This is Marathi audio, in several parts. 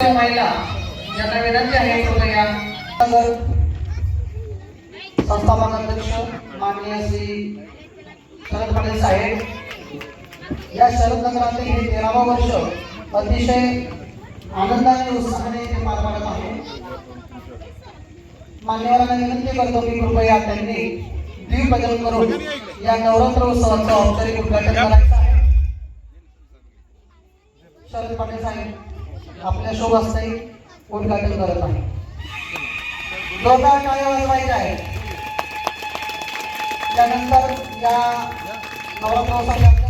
महिला यांना विनंती आहे कृपया संस्थापक अध्यक्ष माननीय श्री शरद पाटील साहेब. या शरद हे तेरावं वर्ष अतिशय आनंदाने उत्साहाने ते पार पाडत आहे. मान्यवरांना विनंती करतो की कृपया त्यांनी दीपभजन करून या नवरात्र उत्सवाचं औपचारिक उद्घाटन करायचं आहे. शरद पाटील साहेब आपल्या शुभ उद्घाटन करत आहे. जोरदार टाळ्या वाजवायच्या आहे? त्यानंतर या नवरात्रोत्सवाच्या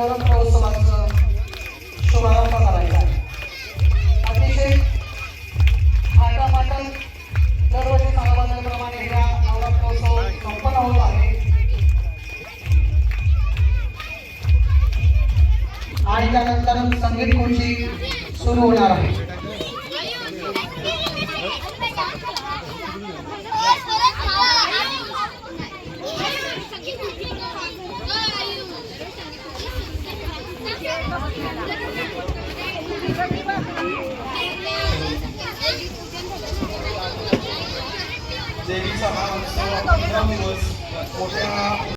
या नवरात्रोत्सवाचं शुभारंभ करायचा अतिशय थाटामाटात दरवर्षी सांगल्याप्रमाणे या नवरात्रोत्सव संपन्न होत आहे. आणि त्यानंतर संगीत खुर्ची सुरू होणार आहे. देवीचा हा उत्सव पंधरा दिवस मोठ्या